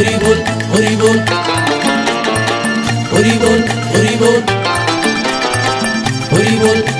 হরি বল হরি বল হরি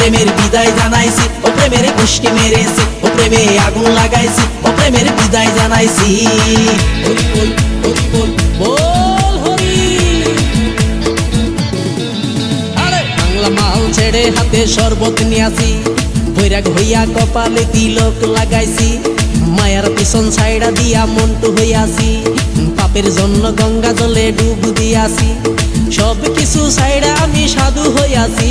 প্রেমের বিদায় জানাইছি, ও প্রেমের গোষ্ঠী মেরেছি, ও প্রেমে আগুন লাগাইছি, ও প্রেমের বিদায় জানাইছি। মাল ছেড়ে হাতে শরবত নিয়াছি বৈরাগ হইয়া কপালে তিলক লাগাইছি, মায়ার পিছন সাইডা দিয়া মন্টু হইয়াছি পাপের জন্য গঙ্গা জলে ডুব দিয়াছি সব কিছু সাইডা আমি সাধু হইয়াছি